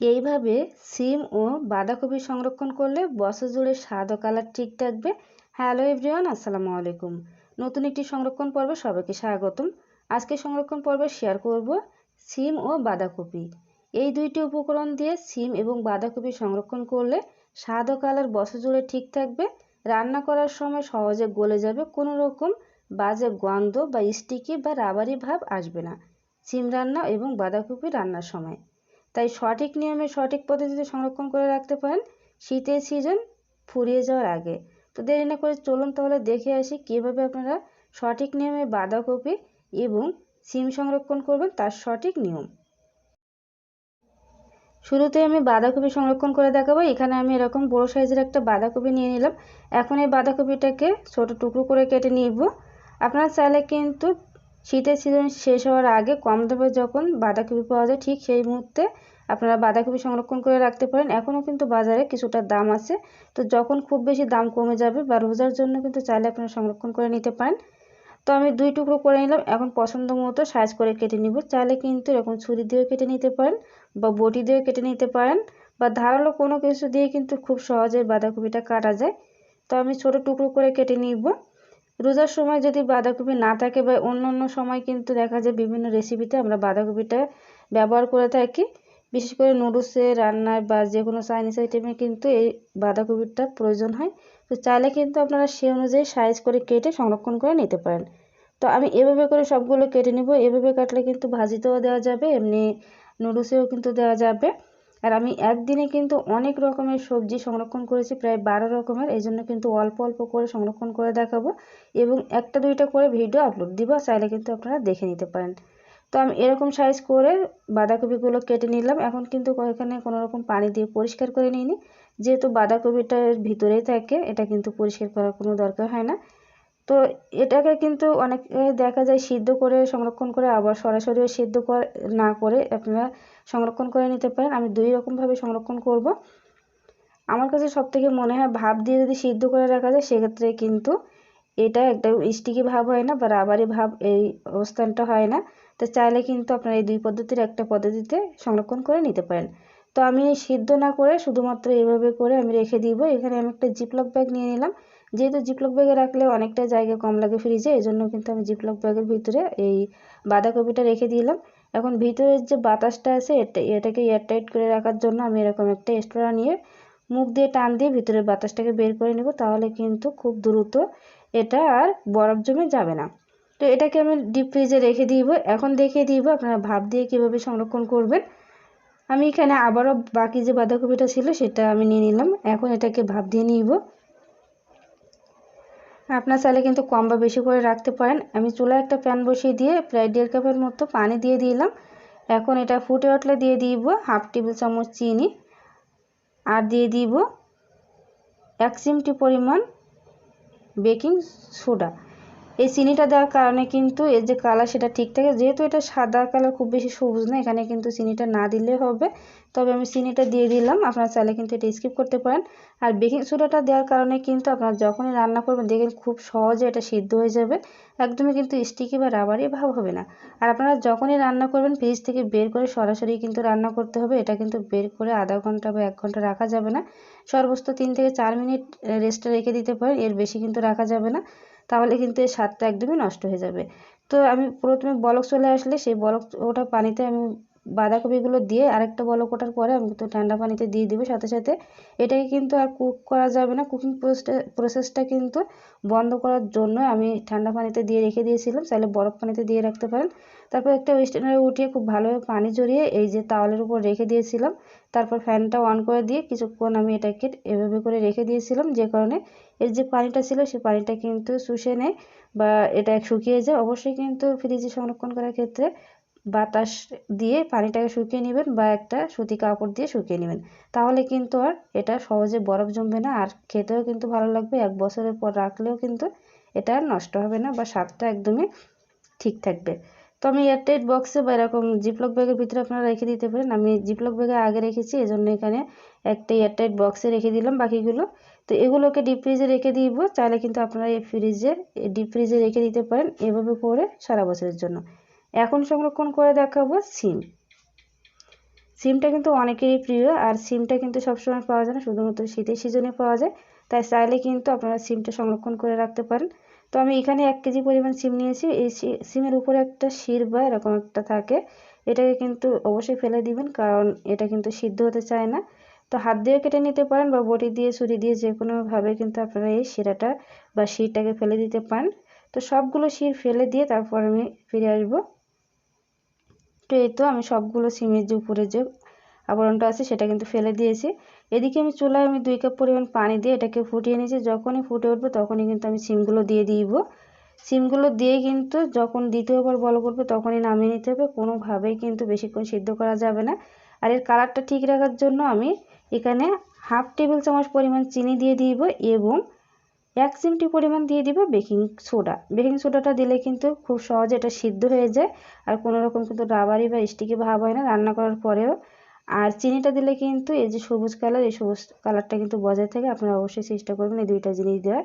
এইভাবে সিম ও বাঁধাকপি সংরক্ষণ করলে বছর জুড়ে স্বাদ ও কালার ঠিক থাকবে। হ্যালো এভরিওয়ান, আসসালামু আলাইকুম। নতুন একটি সংরক্ষণ পর্বে সবাইকে স্বাগতম। আজকে সংরক্ষণ পর্বে শেয়ার করব সিম ও বাঁধাকপি। এই দুইটি উপকরণ দিয়ে সিম এবং বাঁধাকপি সংরক্ষণ করলে স্বাদ ও কালার বছর জুড়ে ঠিক থাকবে। রান্না করার সময় সহজে গলে যাবে, কোনো রকম বাজে গন্ধ বা স্টিকি বা রাবারি ভাব আসবে না। সিম রান্না এবং বাঁধাকপি রান্নার সময়। তাই সঠিক নিয়মে সঠিক পদ্ধতিতে সংরক্ষণ করে রাখতে পারেন। শীতের সিজন ফুরিয়ে যাওয়ার আগে। তো দেরি না করে চলুন তাহলে দেখে আসি কীভাবে আপনারা সঠিক নিয়মে বাঁধাকপি এবং সিম সংরক্ষণ করবেন তার সঠিক নিয়ম। শুরুতে আমি বাঁধাকপি সংরক্ষণ করে দেখাবো। এখানে আমি এরকম বড়ো সাইজের একটা বাঁধাকপি নিয়ে নিলাম। এখন এই বাঁধাকপিটাকে ছোট টুকরো করে কেটে নিব। আপনারা চাইলে কিন্তু শীতের সিজন শেষ হওয়ার আগে কম দামে যখন বাঁধাকপি পাওয়া যায়, ঠিক সেই মুহূর্তে আপনারা বাঁধাকপি সংরক্ষণ করে রাখতে পারেন। এখনও কিন্তু বাজারে কিছুটা দাম আছে। তো যখন খুব বেশি দাম কমে যাবে বা রোজার জন্য কিন্তু চাইলে আপনারা সংরক্ষণ করে নিতে পারেন। তো আমি দুই টুকরো করে নিলাম। এখন পছন্দ মতো সাইজ করে কেটে নিব। চাইলে কিন্তু এরকম ছুরি দিয়েও কেটে নিতে পারেন বা বটি দিয়েও কেটে নিতে পারেন বা ধারালো কোনো কিছু দিয়ে কিন্তু খুব সহজে বাঁধাকপিটা কাটা যায়। তো আমি ছোট টুকরো করে কেটে নিব। রোজার সময় যদি বাঁধাকপি না থাকে বা অন্য অন্য সময় কিন্তু দেখা যায় বিভিন্ন রেসিপিতে আমরা বাঁধাকপিটা ব্যবহার করে থাকি। বিশেষ করে নুডলসে রান্নায় বা যে কোনো চাইনিজ আইটেমে কিন্তু এই বাঁধাকপিটা প্রয়োজন হয়। তো চাইলে কিন্তু আপনারা সে অনুযায়ী সাইজ করে কেটে সংরক্ষণ করে নিতে পারেন। তো আমি এভাবে করে সবগুলো কেটে নেব। এভাবে কাটলে কিন্তু ভাজিতেও দেওয়া যাবে, এমনি নুডলসেও কিন্তু দেওয়া যাবে। আর আমি একদিনে কিন্তু অনেক রকমের সবজি সংরক্ষণ করেছি, প্রায় বারো রকমের। এই জন্য কিন্তু অল্প অল্প করে সংরক্ষণ করে দেখাবো এবং একটা দুইটা করে ভিডিও আপলোড দিব, চাইলে কিন্তু আপনারা দেখে নিতে পারেন। তো আমি এরকম সাইজ করে বাঁধাকপিগুলো কেটে নিলাম। এখন কিন্তু এখানে কোনো রকম পানি দিয়ে পরিষ্কার করে নিইনি। যেহেতু বাঁধাকপিটার ভিতরেই থাকে, এটা কিন্তু পরিষ্কার করার কোনো দরকার হয় না। তো এটাকে কিন্তু অনেকে দেখা যায় সিদ্ধ করে, সংরক্ষণ করে, আবার সরাসরিও সিদ্ধ না করে আপনারা সংরক্ষণ করে নিতে পারেন। আমি দুই রকমভাবে সংরক্ষণ করব। আমার কাছে সব থেকে মনে হয় ভাব দিয়ে যদি সিদ্ধ করে রাখা যায়, সেক্ষেত্রে কিন্তু এটা একটা স্টিকি ভাব হয় না বা রাবারি ভাব এই অবস্থানটা হয় না। তো চাইলে কিন্তু আপনারা এই দুই পদ্ধতির একটা পদ্ধতিতে সংরক্ষণ করে নিতে পারেন। তো আমি সিদ্ধ না করে শুধুমাত্র এভাবে করে আমি রেখে দিব। এখানে আমি একটা জিপলক ব্যাগ নিয়ে নিলাম। যেহেতু জিপলক ব্যাগে রাখলে অনেকটা জায়গা কম লাগে ফ্রিজে এই জন্য কিন্তু আমি জিপলক ব্যাগের ভিতরে এই বাঁধাকপিটা রেখে দিলাম। এখন ভিতরের যে বাতাসটা আছে, এটা, এটাকে এয়ারটাইট করে রাখার জন্য আমি এরকম একটা স্টোরা নিয়ে মুখ দিয়ে টান দিয়ে ভিতরের বাতাসটাকে বের করে নেব, তাহলে কিন্তু খুব দ্রুত এটা আর বরফ জমে যাবে না। তো এটাকে আমি ডিপ ফ্রিজে রেখে দিব। এখন দেখিয়ে দিব আপনারা ভাপ দিয়ে কীভাবে সংরক্ষণ করবেন। আমি এখানে আবারও বাকি যে বাঁধাকপিটা ছিল, সেটা আমি নিয়ে নিলাম। এখন এটাকে ভাপ দিয়ে নিব। আপনার চাইলে কিন্তু কম বা বেশি করে রাখতে পারেন। আমি চুলায় একটা প্যান বসিয়ে দিয়ে প্রায় দেড় কাপের মতো পানি দিয়ে দিলাম। এখন এটা ফুটে উঠলে দিয়ে দিব হাফ টেবিল চামচ চিনি আর দিয়ে দিব এক চিমটি পরিমাণ বেকিং সোডা। এই চিনিটা দেওয়ার কারণে কিন্তু এর যে কালার সেটা ঠিক থাকে। যেহেতু এটা সাদা কালার, খুব বেশি সবুজ না, এখানে কিন্তু চিনিটা না দিলে হবে। তবে আমি চিনিটা দিয়ে দিলাম, আপনারা চাইলে কিন্তু এটা স্কিপ করতে পারেন। আর বেকিং সোডাটা দেওয়ার কারণে কিন্তু আপনারা যখনই রান্না করবেন, দেখবেন খুব সহজে এটা সিদ্ধ হয়ে যাবে। একদমই কিন্তু স্টিকি বা রাবারি ভাব হবে না। আর আপনারা যখনই রান্না করবেন ফ্রিজ থেকে বের করে সরাসরি কিন্তু রান্না করতে হবে। এটা কিন্তু বের করে আধা ঘণ্টা বা এক ঘণ্টা রাখা যাবে না। সর্বোচ্চ তিন থেকে চার মিনিট রেস্টে রেখে দিতে পারেন, এর বেশি কিন্তু রাখা যাবে না। তাহলে কিন্তু এই স্বাদটা একদমই নষ্ট হয়ে যাবে। তো আমি প্রথমে বলক চলে আসলে সেই বলক ওটা পানিতে আমি বাঁধাকপিগুলো দিয়ে আরেকটা বলক ওঠার পরে আমি তো ঠান্ডা পানিতে দিয়ে দেবো। সাথে সাথে এটাকে কিন্তু আর কুক করা যাবে না। কুকিং প্রসেসটা কিন্তু বন্ধ করার জন্য আমি ঠান্ডা পানিতে দিয়ে রেখে দিয়েছিলাম। চাইলে বরফ পানিতে দিয়ে রাখতে পারেন। তারপর একটা স্ট্যান্ডারে উঠিয়ে খুব ভালোভাবে পানি জড়িয়ে এই যে তাওয়ালের উপর রেখে দিয়েছিলাম। তারপর ফ্যানটা অন করে দিয়ে কিছুক্ষণ আমি এটাকে এভাবে করে রেখে দিয়েছিলাম। যে কারণে এর যে পানিটা ছিল সেই পানিটা কিন্তু শুষে নেয় বা এটা শুকিয়ে যায়। অবশ্যই কিন্তু ফ্রিজে সংরক্ষণ করার ক্ষেত্রে বাতাস দিয়ে পানিটাকে শুকিয়ে নেবেন বা একটা সুতি কাপড় দিয়ে শুকিয়ে নেবেন। তাহলে কিন্তু আর এটা সহজে বরফ জমবে না আর খেতেও কিন্তু ভালো লাগবে। এক বছরের পর রাখলেও কিন্তু এটা আর নষ্ট হবে না বা স্বাদটা একদমই ঠিক থাকবে। তো আমি এয়ারটাইট বক্সে বা এরকম জিপলক ব্যাগের ভিতরে আপনারা রেখে দিতে পারেন। আমি জিপলক ব্যাগে আগে রেখেছি, এজন্য এখানে একটা এয়ারটাইট বক্সে রেখে দিলাম বাকিগুলো। তো এগুলোকে ডিপ ফ্রিজে রেখে দিব, চাইলে কিন্তু আপনারা এই ফ্রিজে ডিপ ফ্রিজে রেখে দিতে পারেন এভাবে করে সারা বছরের জন্য। এখন সংরক্ষণ করে দেখাবো সিম। সিমটা কিন্তু অনেকেরই প্রিয়, আর সিমটা কিন্তু সবসময় পাওয়া যায় না, শুধুমাত্র শীতের সিজনে পাওয়া যায়। তাই চাইলে কিন্তু আপনারা সিমটা সংরক্ষণ করে রাখতে পারেন। তো আমি এখানে এক কেজি পরিমাণ সিম নিয়েছি। এই সিমের উপরে একটা শির বা এরকম একটা থাকে, এটাকে কিন্তু অবশ্যই ফেলে দিবেন, কারণ এটা কিন্তু সিদ্ধ হতে চায় না। তো হাত দিয়ে কেটে নিতে পারেন বা বটি দিয়ে, ছুরি দিয়ে যে কোনোভাবে কিন্তু আপনারা এই শিরাটা বা শিরটাকে ফেলে দিতে পারেন। তো সবগুলো শির ফেলে দিয়ে তারপর আমি ফিরে আসব। তো এই তো আমি সবগুলো সিমের যে উপরে যে আবরণটা আছে সেটা কিন্তু ফেলে দিয়েছি। এদিকে আমি চুলায় আমি দুই কাপ পরিমাণ পানি দিয়ে এটাকে ফুটিয়ে নিয়েছি। যখনই ফুটে উঠবে তখনই কিন্তু আমি সিমগুলো দিয়ে দিব। সিমগুলো দিয়ে কিন্তু যখন দ্বিতীয়বার বল করবে তখনই নামিয়ে নিতে হবে। কোনোভাবেই কিন্তু বেশিক্ষণ সিদ্ধ করা যাবে না। আর এর কালারটা ঠিক রাখার জন্য আমি এখানে হাফ টেবিল চামচ পরিমাণ চিনি দিয়ে দিব এবং এক চিমটি পরিমাণ দিয়ে দিব বেকিং সোডা। বেকিং সোডাটা দিলে কিন্তু খুব সহজে এটা সিদ্ধ হয়ে যায় আর কোনো রকম কিন্তু রাবারি বা স্টিকি ভাব হয় না রান্না করার পরেও। আর চিনিটা দিলে কিন্তু এই যে সবুজ কালার, এই সবুজ কালারটা কিন্তু বজায় থাকে। আপনারা অবশ্যই চেষ্টা করবেন এই দুইটা জিনিস দেওয়ার।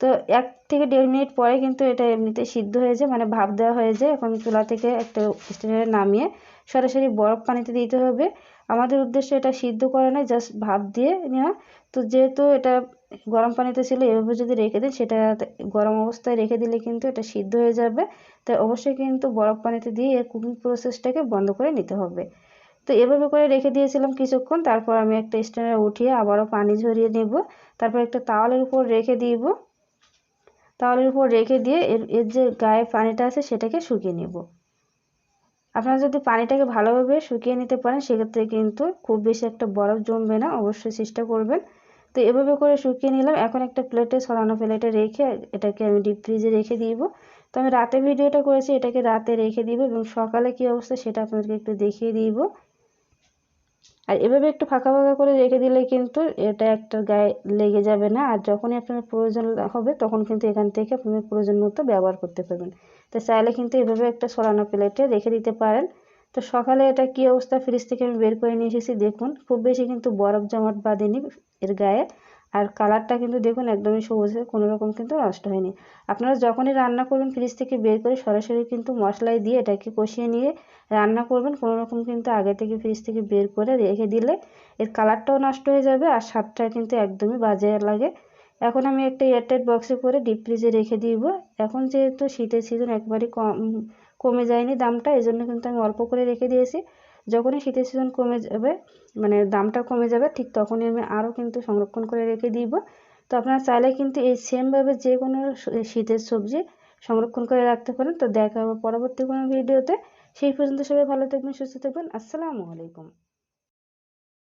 তো এক থেকে দেড় মিনিট পরে কিন্তু এটা এমনিতে সিদ্ধ হয়ে যায় মানে ভাপ দেওয়া হয়ে যায়। এখন চুলা থেকে একটা স্ট্যান্ডারে নামিয়ে সরাসরি বরফ পানিতে দিতে হবে। আমাদের উদ্দেশ্য এটা সিদ্ধ করে নয় জাস্ট ভাপ দিয়ে নেওয়া। তো যেহেতু এটা গরম পানিতে ছিল, এভাবে যদি রেখে দিন, সেটা গরম অবস্থায় রেখে দিলে কিন্তু এটা সিদ্ধ হয়ে যাবে। তাই অবশ্যই কিন্তু বরফ পানিতে দিয়ে এর কুকিং প্রসেসটাকে বন্ধ করে নিতে হবে। তো এভাবে করে রেখে দিয়েছিলাম কিছুক্ষণ, তারপর আমি একটা স্ট্যান্ডারে উঠিয়ে আবারও পানি ঝরিয়ে নেব। তারপর একটা তাওয়ালের উপর রেখে দিব। তাওয়ালের উপর রেখে দিয়ে এর এর যে গায়ে পানিটা আছে, সেটাকে শুকিয়ে নেব। আপনারা যদি পানিটাকে ভালোভাবে শুকিয়ে নিতে পারেন, সেক্ষেত্রে কিন্তু খুব বেশি একটা বরফ জমবে না। অবশ্যই চেষ্টা করবেন। তো এভাবে করে শুকিয়ে নিলাম। এখন একটা প্লেটে সরানো প্লেটে রেখে এটাকে আমি ডিপ ফ্রিজে রেখে দিব। তো আমি রাতে ভিডিওটা করেছি, এটাকে রাতে রেখে দিব এবং সকালে কী অবস্থা সেটা আপনাদেরকে একটু দেখিয়ে দিব। আর এভাবে একটু ফাঁকা ফাঁকা করে রেখে দিলে কিন্তু এটা একটা গায়ে লেগে যাবে না। আর যখনই আপনার প্রয়োজন হবে, তখন কিন্তু এখান থেকে আপনি প্রয়োজন মতো ব্যবহার করতে পারবেন। তো চাইলে কিন্তু এভাবে একটা সরানো প্লেটে রেখে দিতে পারেন। তো সকালে এটা কি অবস্থা? ফ্রিজ থেকে আমি বের করে নিয়ে এসেছি, দেখুন। খুব বেশি কিন্তু বরফ জমাট বাঁধেনি এর গায়ে। আর কালারটা কিন্তু দেখুন একদমই সবুজ কোনো রকম কিন্তু নষ্ট হয়নি। আপনারা যখনই রান্না করবেন ফ্রিজ থেকে বের করে সরাসরি কিন্তু মশলায় দিয়ে এটাকে কষিয়ে নিয়ে রান্না করবেন। কোনো রকম কিন্তু আগে থেকে ফ্রিজ থেকে বের করে রেখে দিলে এর কালারটাও নষ্ট হয়ে যাবে আর স্বাদটা কিন্তু একদমই বাজে লাগে। এখন আমি একটা এয়ারটাইট বক্সে করে ডিপ ফ্রিজে রেখে দিব। এখন যেহেতু শীতের সিজন একবারই কম, কমে যায়নি দামটা এই জন্য কিন্তু আমি অল্প করে রেখে দিয়েছি। যখনই শীতের সিজন কমে যাবে মানে দামটা কমে যাবে, ঠিক তখনই আমি আরও কিন্তু সংরক্ষণ করে রেখে দিব। তো আপনারা চাইলে কিন্তু এই সেমভাবে যে কোনো শীতের সবজি সংরক্ষণ করে রাখতে পারেন। তো দেখা হবে পরবর্তী কোনো ভিডিওতে সেই পর্যন্ত সবাই ভালো থাকবেন, সুস্থ থাকবেন। আসসালামু আলাইকুম।